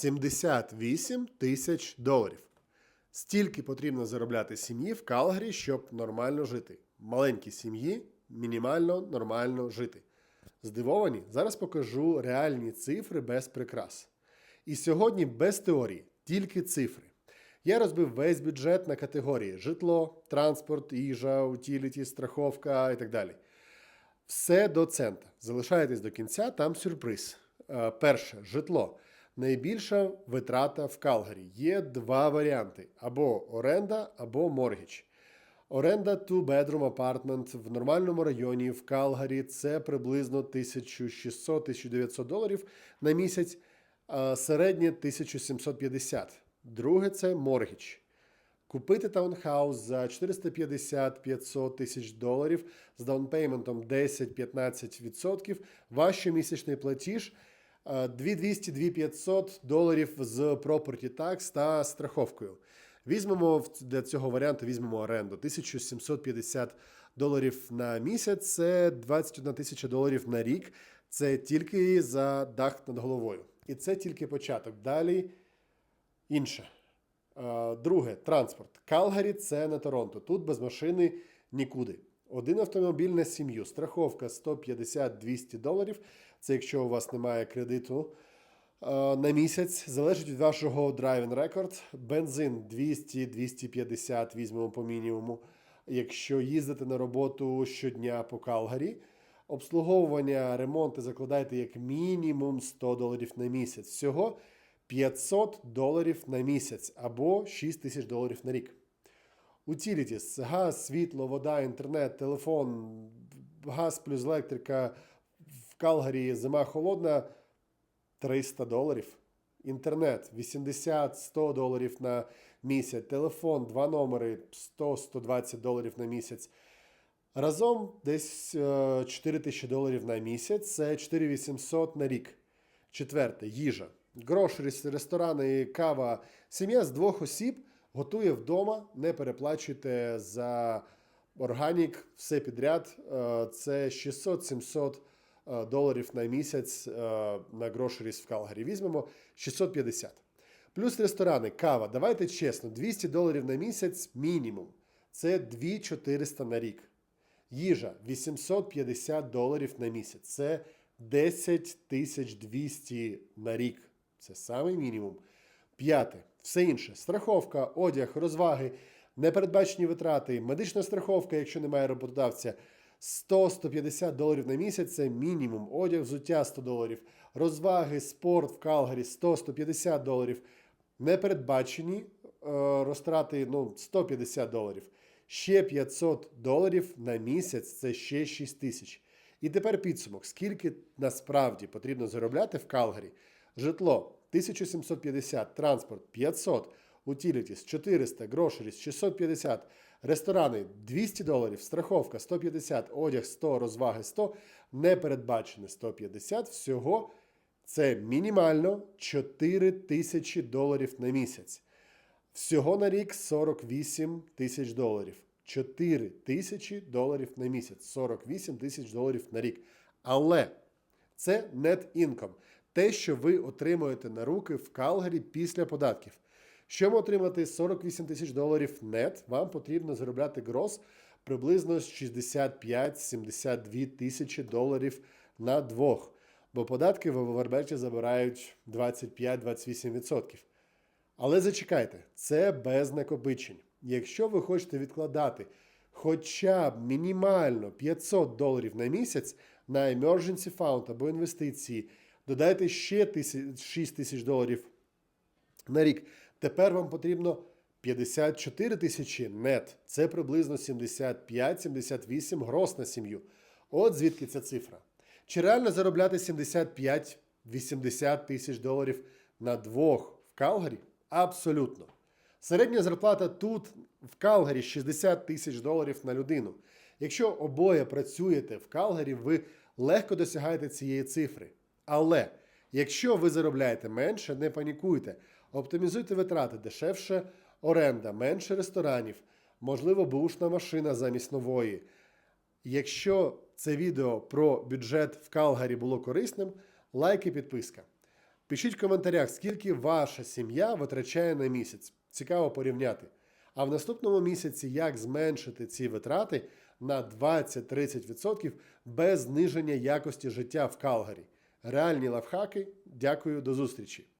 78 тисяч доларів. Стільки потрібно заробляти сім'ї в Калгарі, щоб нормально жити. Маленькі сім'ї мінімально нормально жити. Здивовані? Зараз покажу реальні цифри без прикрас. І сьогодні без теорії, тільки цифри. Я розбив весь бюджет на категорії житло, транспорт, їжа, утіліті, страховка і так далі. Все до цента. Залишайтесь до кінця, там сюрприз. Е, Перше, житло. Найбільша витрата в Калгарі. Є два варіанти: або оренда, або моргіч. Оренда two bedroom apartment в нормальному районі в Калгарі це приблизно 1600-1900 доларів на місяць, а середнє 1750. Друге це моргіч. Купити таунхаус за 450-500 тисяч доларів з даунпейментом 10-15%, ваш щомісячний платіж 2200-2500 доларів з property tax та страховкою. Візьмемо для цього варіанту візьмемо оренду 1750 доларів на місяць, це 21 тисяча доларів на рік. Це тільки за дах над головою. І це тільки початок. Далі інше. Друге, транспорт. Калгарі це не Торонто. Тут без машини нікуди. Один автомобіль на сім'ю, страховка 150-200 доларів. Це якщо у вас немає кредиту е, на місяць. Залежить від вашого драйвінг рекорд. Бензин 200-250 візьмемо по мінімуму. Якщо їздите на роботу щодня по Калгарі, обслуговування, ремонти закладайте як мінімум 100 доларів на місяць. Всього 500 доларів на місяць або 6 тисяч доларів на рік. Utilities – газ, світло, вода, інтернет, телефон, газ плюс електрика. В Калгарі зима холодна 300 доларів. Інтернет 80-100 доларів на місяць. Телефон, два номери 100-120 доларів на місяць. Разом десь е, 4 тисячі доларів на місяць. Це 4800 на рік. Четверте їжа. Гроші, ресторани, кава. Сім'я з двох осіб готує вдома, не переплачуйте за органік, все підряд. Е, Це 600-700 е, доларів на місяць е, на грошеріс в Калгарі. Візьмемо 650. Плюс ресторани, кава. Давайте чесно, 200 доларів на місяць мінімум. Це 2400 на рік. Їжа 850 доларів на місяць. Це 10 200 на рік. Це самий мінімум. П'яте. Все інше. Страховка, одяг, розваги, непередбачені витрати, медична страховка, якщо немає роботодавця. 100-150 доларів на місяць це мінімум. Одяг, взуття 100 доларів. Розваги, спорт в Калгарі 100-150 доларів. Непередбачені е, розтрати ну, 150 доларів. Ще 500 доларів на місяць це ще 6 тисяч. І тепер підсумок: скільки насправді потрібно заробляти в Калгарі? Житло 1750, транспорт 500, утілітіс 400, грошеріс 650, ресторани 200 доларів, страховка 150, одяг 100, розваги 100, непередбачене 150. Всього це мінімально 4 тисячі доларів на місяць. Всього на рік 48 тисяч доларів. 4 тисячі доларів на місяць. 48 тисяч доларів на рік. Але це net income. Те, що ви отримуєте на руки в Калгарі після податків. Щоб отримати 48 тисяч доларів нет, вам потрібно заробляти гроз приблизно 65-72 тисячі доларів на двох. Бо податки в Верберті забирають 25-28%. Але зачекайте, це без накопичень. Якщо ви хочете відкладати хоча б мінімально 500 доларів на місяць на emergency fund або інвестиції, додайте ще 6 тисяч доларів на рік. Тепер вам потрібно 54 тисячі нет. Це приблизно 75-78 гроз на сім'ю. От звідки ця цифра. Чи реально заробляти 75-80 тисяч доларів на двох в Калгарі? Абсолютно. Середня зарплата тут в Калгарі 60 тисяч доларів на людину. Якщо обоє працюєте в Калгарі, ви легко досягаєте цієї цифри. Але якщо ви заробляєте менше, не панікуйте. Оптимізуйте витрати дешевше, оренда, менше ресторанів, можливо, бушна машина замість нової. Якщо це відео про бюджет в Калгарі було корисним, лайк і підписка. Пишіть в коментарях, скільки ваша сім'я витрачає на місяць. Цікаво порівняти. А в наступному місяці як зменшити ці витрати на 20-30% без зниження якості життя в Калгарі. Реальні лавхаки. Дякую, до зустрічі!